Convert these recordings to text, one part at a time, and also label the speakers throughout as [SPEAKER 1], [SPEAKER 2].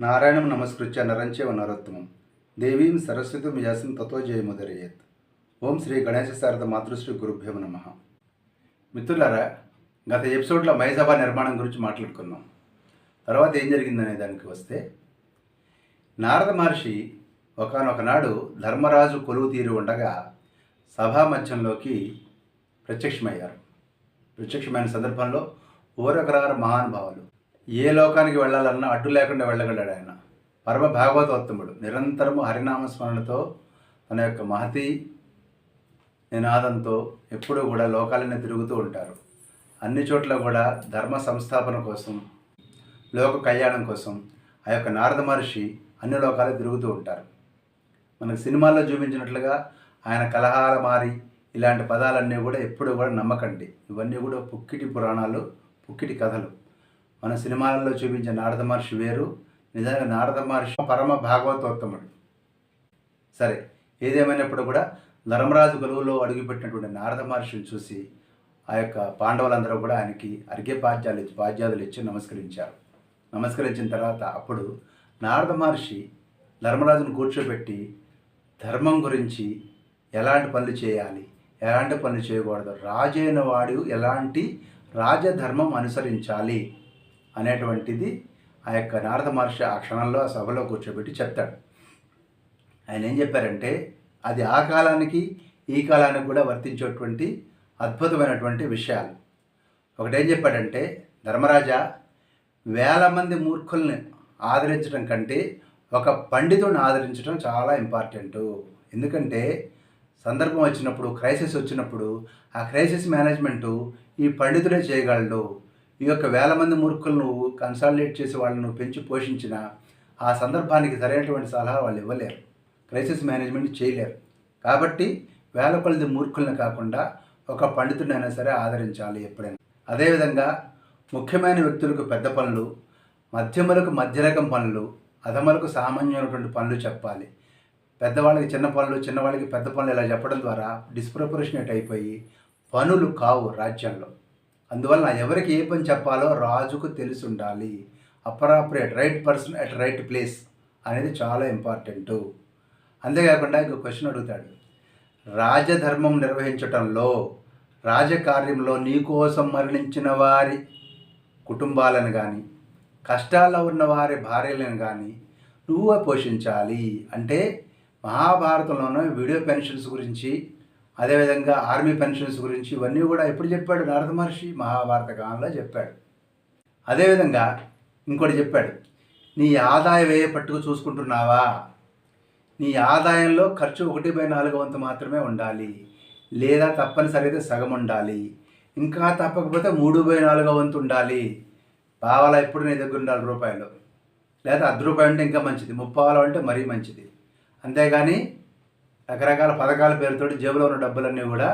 [SPEAKER 1] నారాయణం నమస్కృత్య నరంచే నరోత్తమం దేవీం సరస్వతి యాసం తతో జయముదరయేత్. ఓం శ్రీ గణేశ శారద మాతృశ్రీ గురుభ్యమ నమ. మిత్రులారా గత ఎపిసోడ్లో మైసభ నిర్మాణం గురించి మాట్లాడుకున్నాం. తర్వాత ఏం జరిగిందనే దానికి వస్తే నారద మహర్షి ఒకనొకనాడు ధర్మరాజు కొలువు తీరి ఉండగా సభా మధ్యంలోకి ప్రత్యక్షమయ్యారు. ప్రత్యక్షమైన సందర్భంలో ఊరకరారు మహానుభావులు. ఏ లోకానికి వెళ్ళాలన్నా అడ్డు లేకుండా వెళ్ళగలడు ఆయన. పరమ భాగవతోత్తముడు. నిరంతరము హరినామస్మరణతో తన యొక్క మహతి నినాదంతో ఎప్పుడూ కూడా లోకాలనే తిరుగుతూ ఉంటారు. అన్ని చోట్ల కూడా ధర్మ సంస్థాపన కోసం లోక కళ్యాణం కోసం ఆ యొక్క నారద మహర్షి అన్ని లోకాలు తిరుగుతూ ఉంటారు. మనకు సినిమాల్లో చూపించినట్లుగా ఆయన కలహాల మారి ఇలాంటి పదాలన్నీ కూడా ఎప్పుడూ కూడా నమ్మకండి. ఇవన్నీ కూడా పుక్కిటి పురాణాలు పుక్కిటి కథలు. మన సినిమాలలో చూపించే నారద మహర్షి వేరు నిజంగా నారద మహర్షి పరమ భాగవతోత్తముడు. సరే ఏదేమైనప్పుడు కూడా ధర్మరాజు కొలువులో అడుగుపెట్టినటువంటి నారద మహర్షిని చూసి ఆ యొక్క పాండవులందరూ కూడా ఆయనకి అరిగే పాద్యాలు ఇచ్చి పాద్యాదులు ఇచ్చి నమస్కరించారు. నమస్కరించిన తర్వాత అప్పుడు నారద మహర్షి ధర్మరాజును కూర్చోబెట్టి ధర్మం గురించి ఎలాంటి పనులు చేయాలి ఎలాంటి పనులు చేయకూడదు రాజైన వాడు ఎలాంటి రాజధర్మం అనుసరించాలి అనేటువంటిది ఆ యొక్క నారద మహర్షి ఆ క్షణంలో ఆ సభలో కూర్చోబెట్టి చెప్తాడు. ఆయన ఏం చెప్పారంటే అది ఆ కాలానికి ఈ కాలానికి కూడా వర్తించేటువంటి అద్భుతమైనటువంటి విషయాలు. ఒకటేం చెప్పాడంటే ధర్మరాజా వేల మంది మూర్ఖుల్ని ఆదరించడం కంటే ఒక పండితుడిని ఆదరించడం చాలా ఇంపార్టెంటు. ఎందుకంటే సందర్భం వచ్చినప్పుడు క్రైసిస్ వచ్చినప్పుడు ఆ క్రైసిస్ మేనేజ్మెంటు ఈ పండితుడే చేయగలడు. ఈ యొక్క వేల మంది మూర్ఖులను కన్సాలిడేట్ చేసి వాళ్ళను పెంచి పోషించిన ఆ సందర్భానికి సరైనటువంటి సలహా వాళ్ళు ఇవ్వలేరు. క్రైసిస్ మేనేజ్మెంట్ చేయలేరు. కాబట్టి వేల కొలది మూర్ఖులను కాకుండా ఒక పండితుడైనా సరే ఆదరించాలి ఎప్పుడైనా. అదేవిధంగా ముఖ్యమైన వ్యక్తులకు పెద్ద పనులు మధ్యములకు మధ్యరకం పనులు అధములకు సామాన్యమైనటువంటి పనులు చెప్పాలి. పెద్దవాళ్ళకి చిన్న పనులు చిన్నవాళ్ళకి పెద్ద పనులు ఇలా చెప్పడం ద్వారా డిస్ప్రపరేషనేట్ అయిపోయి పనులు కావు రాజ్యంలో. అందువల్ల ఎవరికి ఏ పని చెప్పాలో రాజుకు తెలిసి ఉండాలి appropriate right person at right place అనేది చాలా ఇంపార్టెంట్ అంతేకాకుండా ఇంకో క్వశ్చన్ అడుగుతాడు. రాజధర్మం నిర్వహించటంలో రాజకార్యంలో నీకోసం మరణించిన వారి కుటుంబాలను కానీ కష్టాల్లో ఉన్న వారి భార్యలను కానీ నువ్వు పోషించాలి. అంటే మహాభారతంలోనూ వీడియో పెన్షన్స్ గురించి అదేవిధంగా ఆర్మీ పెన్షన్స్ గురించి ఇవన్నీ కూడా ఎప్పుడు చెప్పాడు నారద మహర్షి? మహాభారత కాలంలో చెప్పాడు. అదేవిధంగా ఇంకోటి చెప్పాడు. నీ ఆదాయం వ్యయ పట్టుకు చూసుకుంటున్నావా? నీ ఆదాయంలో ఖర్చు ఒకటి బై నాలుగు వంతు మాత్రమే ఉండాలి. లేదా తప్పనిసరిగా సగం ఉండాలి. ఇంకా తప్పకపోతే మూడు బై నాలుగో వంతు ఉండాలి. పావలా ఎప్పుడు నీ దగ్గర ఉండాలి రూపాయలు? లేదా అర్ధ రూపాయలు ఉంటే ఇంకా మంచిది. ముప్పావాల అంటే మరీ మంచిది. అంతేగాని రకరకాల పథకాల పేరుతోటి జేబులో ఉన్న డబ్బులన్నీ కూడా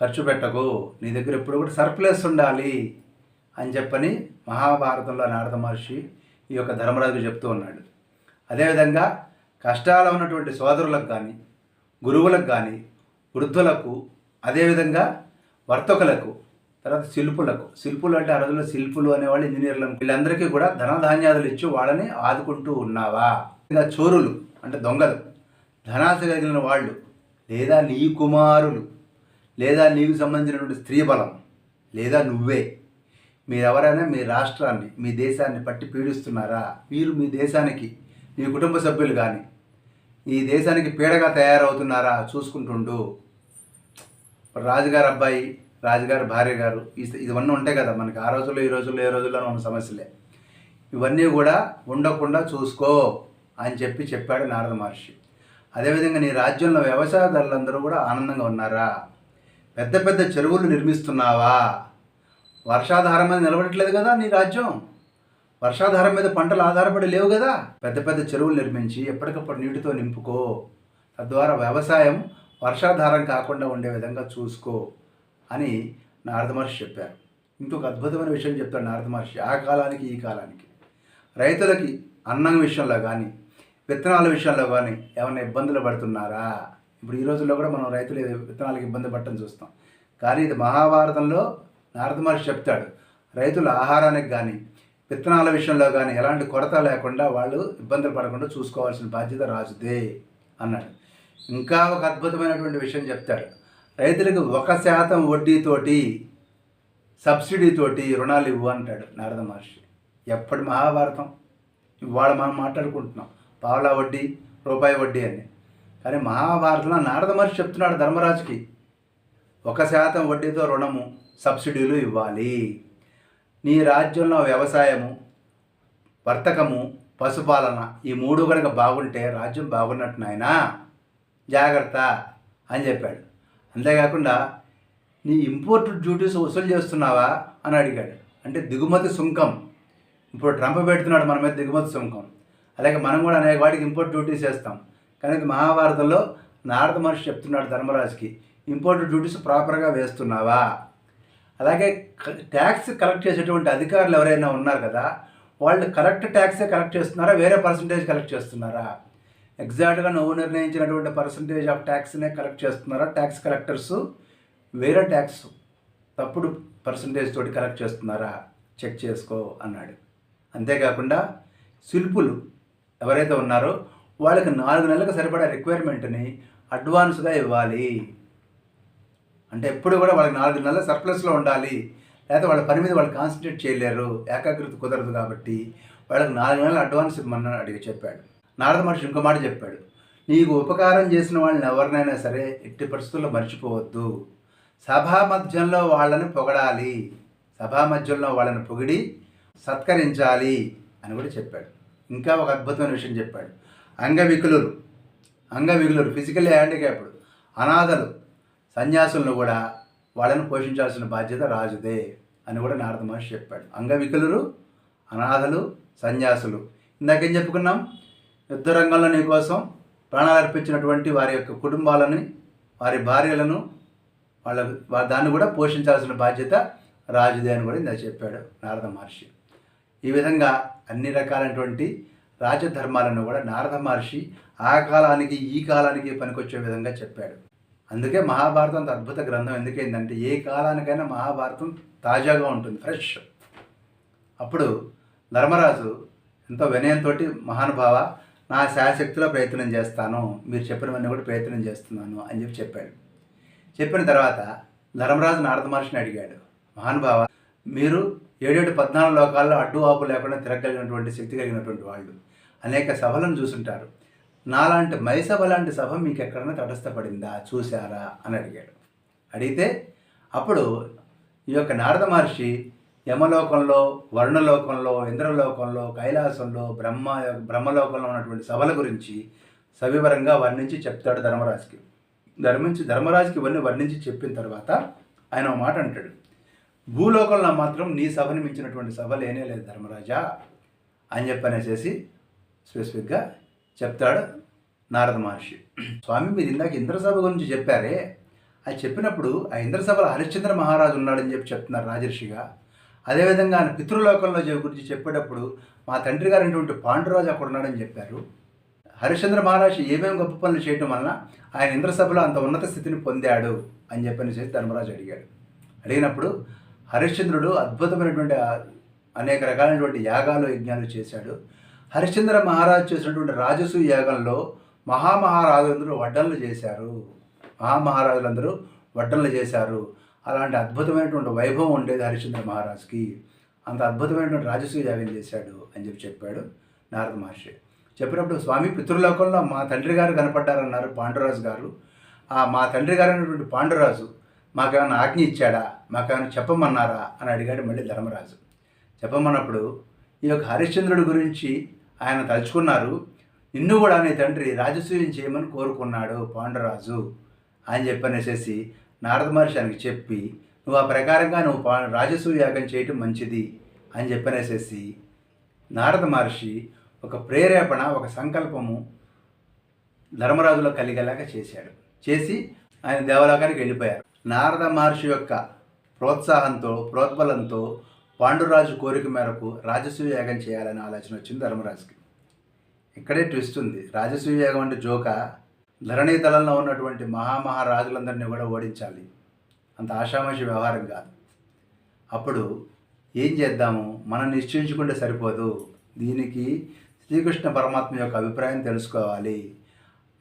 [SPEAKER 1] ఖర్చు పెట్టకు. నీ దగ్గర ఎప్పుడు కూడా సర్ప్లస్ ఉండాలి అని చెప్పని మహాభారతంలో నారద మహర్షి ఈ యొక్క ధర్మరాజు చెప్తూ ఉన్నాడు. అదేవిధంగా కష్టాలు ఉన్నటువంటి సోదరులకు కానీ గురువులకు కానీ వృద్ధులకు అదేవిధంగా వర్తకులకు తర్వాత శిల్పులకు శిల్పులు అంటే ఆ రోజుల్లో శిల్పులు అనేవాళ్ళు ఇంజనీర్లు వీళ్ళందరికీ కూడా ధనధాన్యాదులు ఇచ్చి వాళ్ళని ఆదుకుంటూ ఉన్నావా? ఇంకా చోరులు అంటే దొంగలు. ధనాశ కలిగిన వాళ్ళు లేదా నీ కుమారులు లేదా నీకు సంబంధించినటువంటి స్త్రీ బలం లేదా నువ్వే. మీరెవరైనా మీ రాష్ట్రాన్ని మీ దేశాన్ని పట్టి పీడిస్తున్నారా? మీరు మీ దేశానికి మీ కుటుంబ సభ్యులు కానీ ఈ దేశానికి పీడగా తయారవుతున్నారా? చూసుకుంటుండు. రాజుగారు అబ్బాయి రాజుగారి భార్య గారు ఇవన్నీ ఉంటాయి కదా మనకి. ఆ రోజుల్లో ఈ రోజుల్లో ఏ రోజుల్లో ఉన్న సమస్యలే. ఇవన్నీ కూడా ఉండకుండా చూసుకో అని చెప్పి చెప్పాడు నారద మహర్షి. అదేవిధంగా నీ రాజ్యంలో వ్యవసాయదారులందరూ కూడా ఆనందంగా ఉన్నారా? పెద్ద పెద్ద చెరువులు నిర్మిస్తున్నావా? వర్షాధారం మీద నిలబడట్లేదు కదా నీ రాజ్యం. వర్షాధారం మీద పంటలు ఆధారపడి లేవు కదా. పెద్ద పెద్ద చెరువులు నిర్మించి ఎప్పటికప్పుడు నీటితో నింపుకో. తద్వారా వ్యవసాయం వర్షాధారం కాకుండా ఉండే విధంగా చూసుకో అని నారద మహర్షి చెప్పారు. ఇంకొక అద్భుతమైన విషయం చెప్తాడు నారద మహర్షి ఆ కాలానికి ఈ కాలానికి. రైతులకి అన్నం విషయంలో కానీ విత్తనాల విషయంలో కానీ ఏమైనా ఇబ్బందులు పడుతున్నారా? ఇప్పుడు ఈ రోజుల్లో కూడా మనం రైతులు విత్తనాలకు ఇబ్బంది పడటం చూస్తాం. కానీ ఇది మహాభారతంలో నారద మహర్షి చెప్తాడు రైతుల ఆహారానికి కానీ విత్తనాల విషయంలో కానీ ఎలాంటి కొరత లేకుండా వాళ్ళు ఇబ్బందులు పడకుండా చూసుకోవాల్సిన బాధ్యత రాజుదే అన్నాడు. ఇంకా ఒక అద్భుతమైనటువంటి విషయం చెప్తాడు. రైతులకు ఒక శాతం వడ్డీతోటి సబ్సిడీతోటి రుణాలు ఇవ్వు అంటాడు నారద మహర్షి. ఎప్పటి మహాభారతం? ఇవాళ మనం మాట్లాడుకుంటున్నాం. పావలా వడ్డీ రూపాయి వడ్డీ అని. కానీ మహాభారతంలో నారద మహర్షి చెప్తున్నాడు ధర్మరాజుకి ఒక శాతం వడ్డీతో రుణము సబ్సిడీలు ఇవ్వాలి. నీ రాజ్యంలో వ్యవసాయము వర్తకము పశుపాలన ఈ మూడు కనుక బాగుంటే రాజ్యం బాగున్నట్టు నాయనా జాగ్రత్త అని చెప్పాడు. అంతేకాకుండా నీ ఇంపోర్ట్ డ్యూటీస్ వసూలు చేస్తున్నావా అని అడిగాడు. అంటే దిగుమతి సుంకం. ఇప్పుడు ట్రంప్ పెడుతున్నాడు మన మీద దిగుమతి సుంకం. అలాగే మనం కూడా అనేక వాటికి ఇంపోర్ట్ డ్యూటీస్ వేస్తాం కానీ మహాభారతంలో నారద మహర్షి చెప్తున్నాడు ధర్మరాజుకి ఇంపోర్ట్ డ్యూటీస్ ప్రాపర్గా వేస్తున్నావా? అలాగే ట్యాక్స్ కలెక్ట్ చేసేటువంటి అధికారులు ఎవరైనా ఉన్నారు కదా వాళ్ళు కరెక్ట్ ట్యాక్సే కలెక్ట్ చేస్తున్నారా? వేరే పర్సంటేజ్ కలెక్ట్ చేస్తున్నారా? ఎగ్జాక్ట్గా నువ్వు నిర్ణయించినటువంటి పర్సంటేజ్ ఆఫ్ ట్యాక్స్నే కలెక్ట్ చేస్తున్నారా? ట్యాక్స్ కలెక్టర్స్ వేరే ట్యాక్స్ తప్పుడు పర్సంటేజ్ తోటి కలెక్ట్ చేస్తున్నారా? చెక్ చేసుకో అన్నాడు. అంతేకాకుండా శిల్పులు ఎవరైతే ఉన్నారో వాళ్ళకి నాలుగు నెలలకు సరిపడా రిక్వైర్మెంట్ని అడ్వాన్స్గా ఇవ్వాలి. అంటే ఎప్పుడు కూడా వాళ్ళకి నాలుగు నెలల సర్ప్లస్లో ఉండాలి. లేకపోతే వాళ్ళ పని మీద వాళ్ళు కాన్సన్ట్రేట్ చేయలేరు. ఏకాగ్రత కుదరదు కాబట్టి వాళ్ళకి నాలుగు నెలలు అడ్వాన్స్ ఇవ్వమని అడిగి చెప్పాడు. నారద మహర్షి ఇంకో మాట చెప్పాడు. నీకు ఉపకారం చేసిన వాళ్ళని ఎవరినైనా సరే ఎట్టి పరిస్థితుల్లో మర్చిపోవద్దు. సభా మధ్యంలో వాళ్ళని పొగడాలి. సభా మధ్యంలో వాళ్ళని పొగిడి సత్కరించాలి అని కూడా చెప్పాడు. ఇంకా ఒక అద్భుతమైన విషయం చెప్పాడు. అంగవికులు అంగవికులు ఫిజికల్లీ హ్యాండిక్యాప్డ్ అనాథలు సన్యాసులను కూడా వాళ్ళని పోషించాల్సిన బాధ్యత రాజుదే అని కూడా నారద మహర్షి చెప్పాడు. అంగవికలురు అనాథలు సన్యాసులు. ఇందాకేం చెప్పుకున్నాం? యుద్ధ రంగంలో నీకోసం ప్రాణాలు అర్పించినటువంటి వారి యొక్క కుటుంబాలని వారి భార్యలను వాళ్ళ వారి దాన్ని కూడా పోషించాల్సిన బాధ్యత రాజుదే అని కూడా ఇందా చెప్పాడు నారద మహర్షి. ఈ విధంగా అన్ని రకాలైనటువంటి రాజధర్మాలను కూడా నారద మహర్షి ఆ కాలానికి ఈ కాలానికి పనికొచ్చే విధంగా చెప్పాడు. అందుకే మహాభారతం అంత అద్భుత గ్రంథం. ఎందుకైందంటే ఏ కాలానికైనా మహాభారతం తాజాగా ఉంటుంది ఫ్రెష్. అప్పుడు ధర్మరాజు ఎంతో వినయంతో మహానుభావ నా శాశక్తిలో ప్రయత్నం చేస్తాను. మీరు చెప్పినవన్నీ కూడా ప్రయత్నం చేస్తున్నాను అని చెప్పి చెప్పాడు. చెప్పిన తర్వాత ధర్మరాజు నారద మహర్షిని అడిగాడు. మహానుభావ మీరు ఏడేడు పద్నాలుగు లోకాల్లో అడ్డు ఆపు లేకుండా తిరగలిగినటువంటి శక్తి కలిగినటువంటి వాళ్ళు. అనేక సభలను చూసుంటారు. నాలాంటి మైసభ లాంటి సభ మీకు ఎక్కడైనా తటస్థపడిందా? చూశారా? అని అడిగాడు. అడిగితే అప్పుడు ఈ యొక్క నారద మహర్షి యమలోకంలో వర్ణలోకంలో ఇంద్రలోకంలో కైలాసంలో బ్రహ్మ బ్రహ్మలోకంలో ఉన్నటువంటి సభల గురించి సవివరంగా వర్ణించి చెప్తాడు ధర్మరాజుకి. ధర్మించి ధర్మరాజుకి ఇవన్నీ వర్ణించి చెప్పిన తర్వాత ఆయన ఒక మాట అంటాడు. భూలోకంలో మాత్రం నీ సభని మించినటువంటి సభ లేనే లేదు ధర్మరాజా అని చెప్పనేసేసి స్పెసిఫిక్గా చెప్తాడు నారద మహర్షి. స్వామి మీరు ఇందాక ఇంద్రసభ గురించి చెప్పారే. అది చెప్పినప్పుడు ఆ ఇంద్రసభలో హరిశ్చంద్ర మహారాజు ఉన్నాడని చెప్పి చెప్తున్నారు రాజర్షిగా. అదేవిధంగా ఆయన పితృలోకంలో గురించి చెప్పేటప్పుడు మా తండ్రి గారు అయినటువంటి పాండురాజు అక్కడ ఉన్నాడని చెప్పారు. హరిశ్చంద్ర మహారాజు ఏమేమి గొప్ప పనులు చేయటం వలన ఆయన ఇంద్రసభలో అంత ఉన్నత స్థితిని పొందాడు అని చెప్పని చేసి ధర్మరాజు అడిగాడు. అడిగినప్పుడు హరిశ్చంద్రుడు అద్భుతమైనటువంటి అనేక రకాలైనటువంటి యాగాలు యజ్ఞాలు చేశాడు. హరిశ్చంద్ర మహారాజు చేసినటువంటి రాజసు యాగంలో మహామహారాజులందరూ వడ్డనలు చేశారు. మహామహారాజులందరూ వడ్డనలు చేశారు. అలాంటి అద్భుతమైనటువంటి వైభవం ఉండేది హరిశ్చంద్ర మహారాజుకి. అంత అద్భుతమైనటువంటి రాజసు యాగం చేశాడు అని చెప్పి చెప్పాడు నారద మహర్షి. చెప్పినప్పుడు స్వామి పితృలోకంలో మా తండ్రి గారు కనపడ్డారన్నారు పాండురాజు గారు. ఆ మా తండ్రి గారు అయినటువంటి పాండురాజు మాకేమైనా ఆజ్ఞ ఇచ్చాడా? మాకేమైనా చెప్పమన్నారా? అని అడిగాడు మళ్ళీ ధర్మరాజు. చెప్పమన్నప్పుడు ఈ యొక్క హరిశ్చంద్రుడి గురించి ఆయన తలుచుకున్నారు. నిన్ను కూడా నీ తండ్రి రాజసూయం చేయమని కోరుకున్నాడు పాండురాజు అని చెప్పనేసేసి నారద మహర్షి ఆయనకి చెప్పి నువ్వు ఆ ప్రకారంగా నువ్వు పా రాజసూయ యాగం చేయటం మంచిది అని చెప్పనేసేసి నారద మహర్షి ఒక ప్రేరేపణ ఒక సంకల్పము ధర్మరాజులో కలిగేలాగా చేశాడు. చేసి ఆయన దేవలోకానికి వెళ్ళిపోయారు. నారద మహర్షి యొక్క ప్రోత్సాహంతో ప్రోద్బలంతో పాండురాజు కోరిక మేరకు రాజసూయ యాగం చేయాలని ఆలోచన వచ్చింది ధర్మరాజుకి. ఇక్కడే ట్విస్ట్ ఉంది. రాజసూయ యాగం అంటే జోక. ధరణీ దళంలో ఉన్నటువంటి మహామహారాజులందరినీ కూడా ఓడించాలి. అంత ఆషామాషి వ్యవహారం కాదు. అప్పుడు ఏం చేద్దాము? మనం నిశ్చయించుకుంటే సరిపోదు. దీనికి శ్రీకృష్ణ పరమాత్మ యొక్క అభిప్రాయం తెలుసుకోవాలి.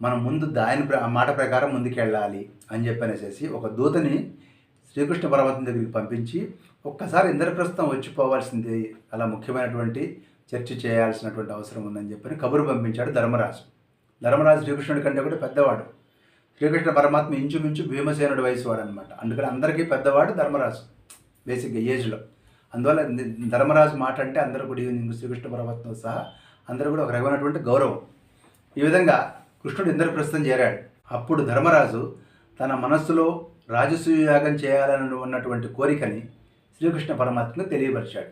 [SPEAKER 1] మనం ముందు దాని ప్ర- మాట ప్రకారం ముందుకెళ్ళాలి అని చెప్పనేసేసి ఒక దూతని శ్రీకృష్ణ పరమాత్మ దగ్గరికి పంపించి ఒక్కసారి ఇంద్రప్రస్థం వచ్చిపోవాల్సింది అలా ముఖ్యమైనటువంటి చర్చ చేయాల్సినటువంటి అవసరం ఉందని చెప్పని కబురు పంపించాడు ధర్మరాజు. ధర్మరాజు శ్రీకృష్ణుడి కంటే కూడా పెద్దవాడు. శ్రీకృష్ణ పరమాత్మ ఇంచుమించు భీమసేనుడి వయసు వాడు అనమాట అందుకని అందరికీ పెద్దవాడు ధర్మరాజు బేసిక్గా ఏజ్లో. అందువల్ల ధర్మరాజు మాట అంటే అందరూ కూడా ఈవినింగ్ శ్రీకృష్ణ పరమాత్మ సహా అందరూ కూడా ఒక రకమైనటువంటి గౌరవం. ఈ విధంగా కృష్ణుడు ఇంద్రప్రస్థం చేరాడు. అప్పుడు ధర్మరాజు తన మనస్సులో రాజసూయ యాగం చేయాలని ఉన్నటువంటి కోరికని శ్రీకృష్ణ పరమాత్మకు తెలియపరిచాడు.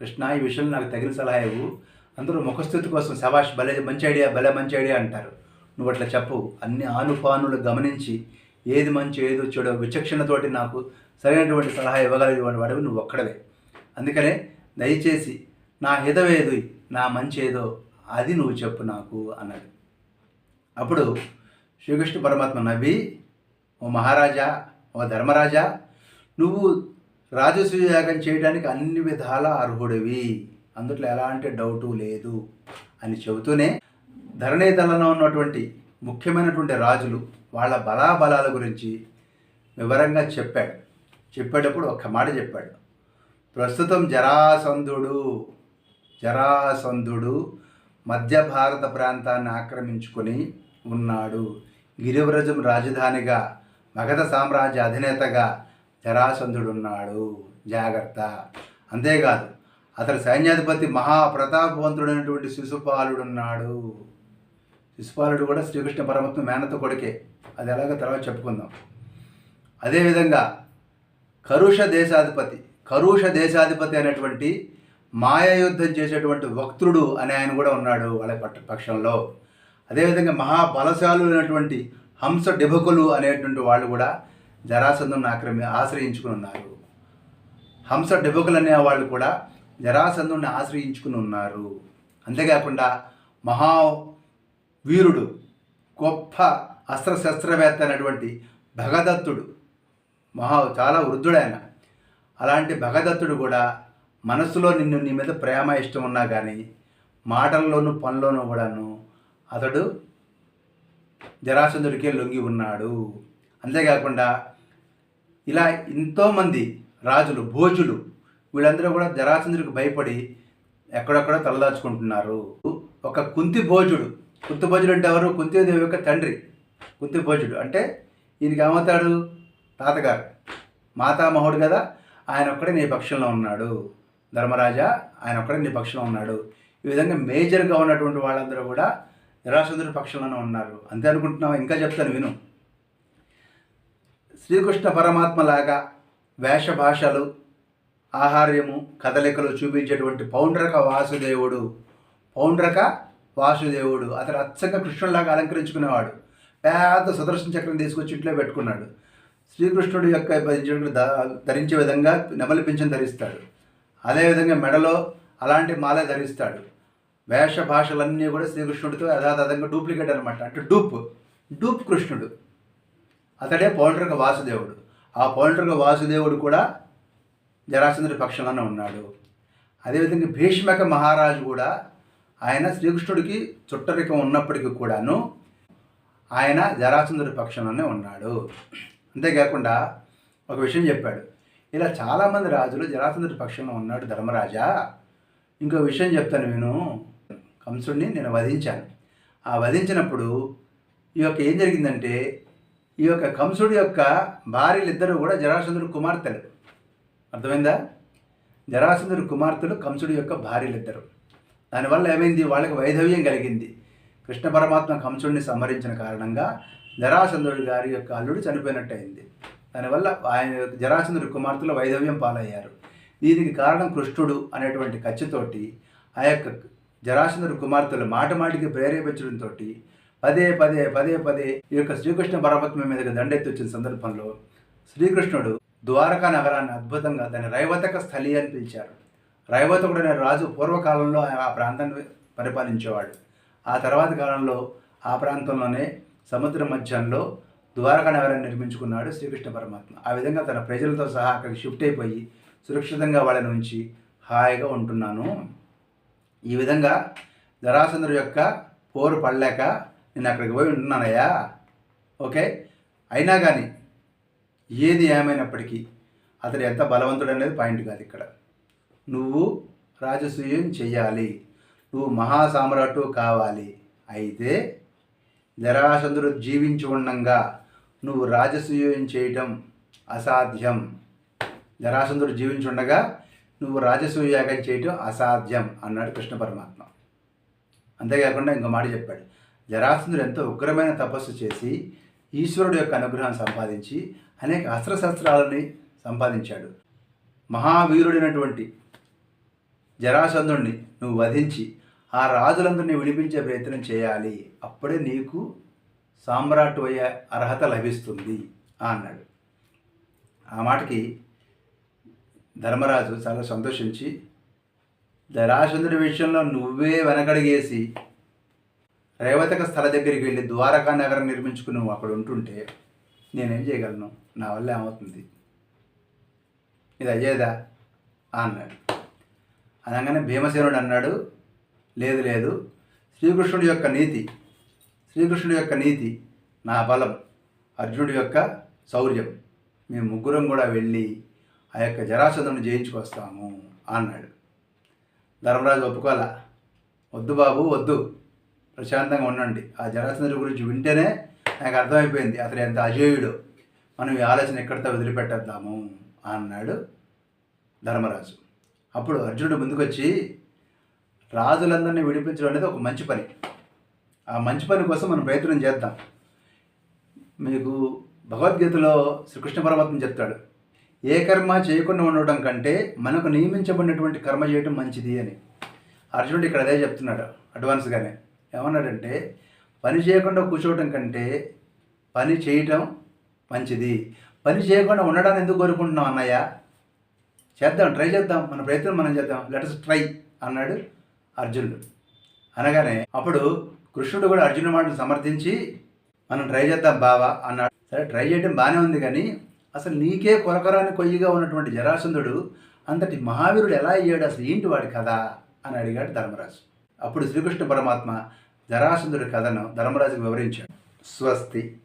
[SPEAKER 1] కృష్ణ ఈ విషయంలో నాకు తగిన సలహా ఇవ్వు. అందరూ ముఖస్థుతి కోసం శబాష్ భలే మంచి ఐడియా భలే మంచి ఐడియా అంటారు. నువ్వు అట్లా చెప్పు. అన్ని ఆనుపానులు గమనించి ఏది మంచి ఏదో చెడో విచక్షణతోటి నాకు సరైనటువంటి సలహా ఇవ్వగలిగేటువంటి వాడివి నువ్వు ఒక్కడవే. అందుకనే దయచేసి నా హితవేదు నా మంచి ఏదో అది నువ్వు చెప్పు నాకు అన్నాడు. అప్పుడు శ్రీకృష్ణ పరమాత్మ నవ్వి ఓ మహారాజా ఓ ధర్మరాజా నువ్వు రాజసూయ యాగం చేయడానికి అన్ని విధాల అర్హుడివి. అందుట్లో ఎలాంటి డౌటు లేదు అని చెబుతూనే ధరణీదళంలో ఉన్నటువంటి ముఖ్యమైనటువంటి రాజులు వాళ్ళ బలాబలాల గురించి వివరంగా చెప్పాడు. చెప్పేటప్పుడు ఒక్క మాట చెప్పాడు. ప్రస్తుతం జరాసంధుడు జరాసంధుడు మధ్య భారత ప్రాంతాన్ని ఆక్రమించుకొని ఉన్నాడు. గిరివ్రజం రాజధానిగా మగధ సామ్రాజ్య అధినేతగా జరాసంధుడున్నాడు. జాగ్రత్త. అంతేకాదు అతని సైన్యాధిపతి మహాప్రతాపవంతుడైనటువంటి శిశుపాలుడున్నాడు. శిశుపాలుడు కూడా శ్రీకృష్ణ పరమాత్మ మేనత కొడుకే. అది ఎలాగో తర్వాత చెప్పుకుందాం. అదేవిధంగా కరుష దేశాధిపతి కరుష దేశాధిపతి అనేటువంటి మాయ యుద్ధం చేసేటువంటి వక్తుడు అనే ఆయన కూడా ఉన్నాడు వాళ్ళ పక్షంలో. అదేవిధంగా మహాబలశాలులైనటువంటి హంస డిభకులు అనేటువంటి వాళ్ళు కూడా జరాసంధుని ఆక్రమి ఆశ్రయించుకుని ఉన్నారు. హంస డిభకులు అనే వాళ్ళు కూడా జరాసంధుని ఆశ్రయించుకుని ఉన్నారు. అంతేకాకుండా మహా వీరుడు గొప్ప అస్త్రశస్త్రవేత్త అయినటువంటి భగదత్తుడు మహా చాలా వృద్ధుడైన. అలాంటి భగదత్తుడు కూడా మనసులో నిన్ను నీ మీద ప్రేమ ఇష్టం ఉన్నా కానీ మాటల్లోనూ పనిలోనూ కూడాను అతడు జరాసంధుడికే లొంగి ఉన్నాడు. అంతేకాకుండా ఇలా ఎంతోమంది రాజులు భోజులు వీళ్ళందరూ కూడా జరాసంధుడికి భయపడి ఎక్కడెక్కడో తలదాచుకుంటున్నారు. ఒక కుంతి భోజుడు కుంతి భోజుడు అంటే ఎవరు? కుంతిదేవి యొక్క తండ్రి. కుంతి భోజుడు అంటే ఈయనకి ఏమవుతాడు? తాతగారు. మాతామహుడు కదా ఆయన ఒక్కడే నీ పక్షంలో ఉన్నాడు. ధర్మరాజా ఆయన ఒక్కడే నీ పక్షంలో ఉన్నాడు. ఈ విధంగా మేజర్గా ఉన్నటువంటి వాళ్ళందరూ కూడా నిరాశంద్రుడి పక్షంలోనే ఉన్నారు. అంతే అనుకుంటున్నావా? ఇంకా చెప్తాను విను. శ్రీకృష్ణ పరమాత్మలాగా వేష భాషలు ఆహార్యము కదలికలు చూపించేటువంటి పౌండ్రక వాసుదేవుడు పౌండ్రక వాసుదేవుడు. అతడు అచ్చగా కృష్ణుడిలాగా అలంకరించుకునేవాడు. పెద్ద సుదర్శన చక్రం తీసుకొచ్చి ఇంట్లో పెట్టుకున్నాడు. శ్రీకృష్ణుడు యొక్క ధరించే- ధరించే విధంగా నెమలి పింఛం ధరిస్తాడు. అదేవిధంగా మెడలో అలాంటి మాల ధరిస్తాడు. వేష భాషలన్నీ కూడా శ్రీకృష్ణుడితో యథాతథంగా డూప్లికేట్ అనమాట అంటే డూప్ డూప్ కృష్ణుడు. అతడే పౌండ్రక వాసుదేవుడు. ఆ పౌండ్రక వాసుదేవుడు కూడా జరాచంద్రుడి పక్షంలోనే ఉన్నాడు. అదేవిధంగా భీష్మక మహారాజు కూడా ఆయన శ్రీకృష్ణుడికి చుట్టరికం ఉన్నప్పటికీ కూడాను ఆయన జరాచంద్రుడి పక్షంలోనే ఉన్నాడు. అంతేకాకుండా ఒక విషయం చెప్పాడు. ఇలా చాలామంది రాజులు జరాచంద్రుడి పక్షంలో ఉన్నాడు ధర్మరాజా. ఇంకో విషయం చెప్తాను నేను కంసుడిని నేను వధించాను. ఆ వధించినప్పుడు ఈ యొక్క ఏం జరిగిందంటే ఈ యొక్క కంసుడి యొక్క భార్యలిద్దరూ కూడా జరాసంధుడు కుమార్తెలు. అర్థమైందా? జరాసంధుడు కుమార్తెలు కంసుడి యొక్క భార్యలిద్దరు. దానివల్ల ఏమైంది? వాళ్ళకి వైధవ్యం కలిగింది. కృష్ణ పరమాత్మ కంసుడిని సంహరించిన కారణంగా జరాసంధుడి గారి యొక్క అల్లుడు చనిపోయినట్టయింది. దానివల్ల ఆయన జరాసంధుడి కుమార్తెలు వైధవ్యం పాలయ్యారు. దీనికి కారణం కృష్ణుడు అనేటువంటి కచ్చితోటి ఆ యొక్క జరాసంధుడి కుమార్తెలు మాట మాటికి ప్రేరేపించడంతో పదే పదే పదే పదే ఈ యొక్క శ్రీకృష్ణ పరమాత్మ మీదకి దండెత్తి వచ్చిన సందర్భంలో శ్రీకృష్ణుడు ద్వారకా నగరాన్ని అద్భుతంగా దాని రైవతక స్థలి అని పిలిచారు. రైవతకుడు అనే రాజు పూర్వకాలంలో ఆయన ఆ ప్రాంతాన్ని పరిపాలించేవాడు. ఆ తర్వాత కాలంలో ఆ ప్రాంతంలోనే సముద్ర మధ్యంలో ద్వారకా నగరాన్ని నిర్మించుకున్నాడు శ్రీకృష్ణ పరమాత్మ. ఆ విధంగా తన ప్రజలతో సహా అక్కడికి షిఫ్ట్ అయిపోయి సురక్షితంగా వాళ్ళని ఉంచి హాయిగా ఉంటున్నాను. ఈ విధంగా జరాసంధుడు యొక్క పోరు పడలేక నేను అక్కడికి పోయి ఉంటున్నానయ్యా. ఓకే? అయినా కానీ ఏది ఏమైనప్పటికీ అతడు ఎంత బలవంతుడు అనేది పాయింట్ కాదు ఇక్కడ. నువ్వు రాజసూయం చెయ్యాలి. నువ్వు మహాసామ్రాటు కావాలి. అయితే జరాసంధుడు జీవించి ఉండంగా నువ్వు రాజసూయం చేయటం అసాధ్యం. జరాసంధుడు జీవించి ఉండగా నువ్వు రాజసూయాగం చేయటం అసాధ్యం అన్నాడు కృష్ణ పరమాత్మ. అంతేకాకుండా ఇంకో మాట చెప్పాడు. జరాసంధుడు ఎంతో ఉగ్రమైన తపస్సు చేసి ఈశ్వరుడు యొక్క అనుగ్రహం సంపాదించి అనేక అస్త్రశస్త్రాలని సంపాదించాడు. మహావీరుడైనటువంటి జరాసంధుడిని నువ్వు వధించి ఆ రాజులందరినీ విడిపించే ప్రయత్నం చేయాలి. అప్పుడే నీకు సామ్రాట్ అయ్యే అర్హత లభిస్తుంది అన్నాడు. ఆ మాటకి ధర్మరాజు చాలా సంతోషించి జరాసంధుడి విషయంలో నువ్వే వెనకడిగేసి రేవతక స్థల దగ్గరికి వెళ్ళి ద్వారకా నగరం నిర్మించుకుని నువ్వు అక్కడ ఉంటుంటే నేనేం చేయగలను? నా వల్ల ఏమవుతుంది? ఇది అయ్యేదా? అన్నాడు. అనగానే భీమసేనుడు అన్నాడు లేదు లేదు. శ్రీకృష్ణుడి యొక్క నీతి శ్రీకృష్ణుడి యొక్క నీతి నా బలం అర్జునుడి యొక్క శౌర్యం. మేము ముగ్గురం కూడా వెళ్ళి ఆ యొక్క జరాసంధుని జయించుకొస్తాము అన్నాడు. ధర్మరాజు ఒప్పుకోవాలా వద్దు బాబు వద్దు. ప్రశాంతంగా ఉండండి. ఆ జరాసంధుడి గురించి వింటేనే నాకు అర్థమైపోయింది. అతను ఎంత అజేయుడు. మనం ఈ ఆలోచన ఎక్కడితో వదిలిపెట్టేద్దాము అన్నాడు ధర్మరాజు. అప్పుడు అర్జునుడు ముందుకొచ్చి రాజులందరినీ విడిపించడం అనేది ఒక మంచి పని. ఆ మంచి పని కోసం మనం ప్రయత్నం చేద్దాం. మీకు భగవద్గీతలో శ్రీకృష్ణ పరమాత్మ చెప్తాడు. ఏ కర్మ చేయకుండా ఉండటం కంటే మనకు నియమించబడినటువంటి కర్మ చేయటం మంచిది అని. అర్జునుడు ఇక్కడ అదే చెప్తున్నాడు అడ్వాన్స్గానే. ఏమన్నాడంటే పని చేయకుండా కూర్చోవటం కంటే పని చేయటం మంచిది. పని చేయకుండా ఉండడాన్ని ఎందుకు కోరుకుంటున్నాం అన్నయ్య? చేద్దాం ట్రై చేద్దాం. మన ప్రయత్నం మనం చేద్దాం. లెటస్ ట్రై అన్నాడు అర్జునుడు. అనగానే అప్పుడు కృష్ణుడు కూడా అర్జునుడి మాటను సమర్థించి మనం ట్రై చేద్దాం బావా అన్నాడు. సరే ట్రై చేయడం బాగానే ఉంది కానీ అసలు నీకే కొరకరాని కొయ్యిగా ఉన్నటువంటి జరాసంధుడు అంతటి మహావీరుడు ఎలా అయ్యాడు? అసలు ఏంటి వాడి కథ? అని అడిగాడు ధర్మరాజు. అప్పుడు శ్రీకృష్ణ పరమాత్మ జరాసంధుడి కథను ధర్మరాజుకు వివరించాడు. స్వస్తి.